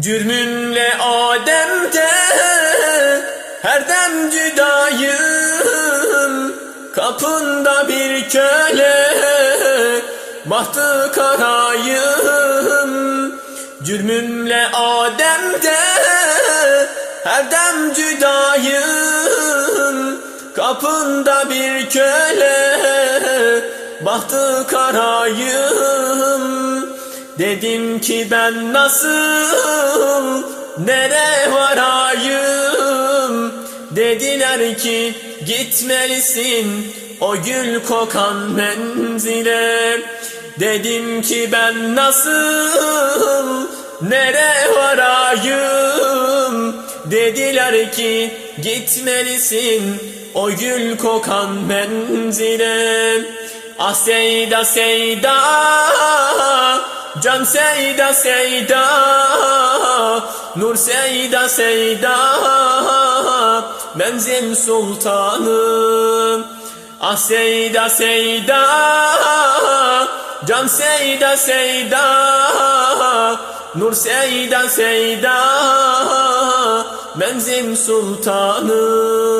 Cürmünle Adem'de her dem cüdayım. Kapında bir köle bahtı karayım. Cürmümle Adem'de her dem cüdayım. Kapında bir köle bahtı karayım Dedim ki ben nasıl nere varayım? Dediler ki gitmelisin o gül kokan menzile. Dedim ki ben nasıl nere varayım? Dediler ki gitmelisin o gül kokan menzile. Ah Seyda Seyda Can Seyda Seyda. Nur Seyda Seyda. Menzil Sultanım. Ah Seyda Seyda. Can Seyda Seyda. Nur Seyda Seyda. Menzil Sultanım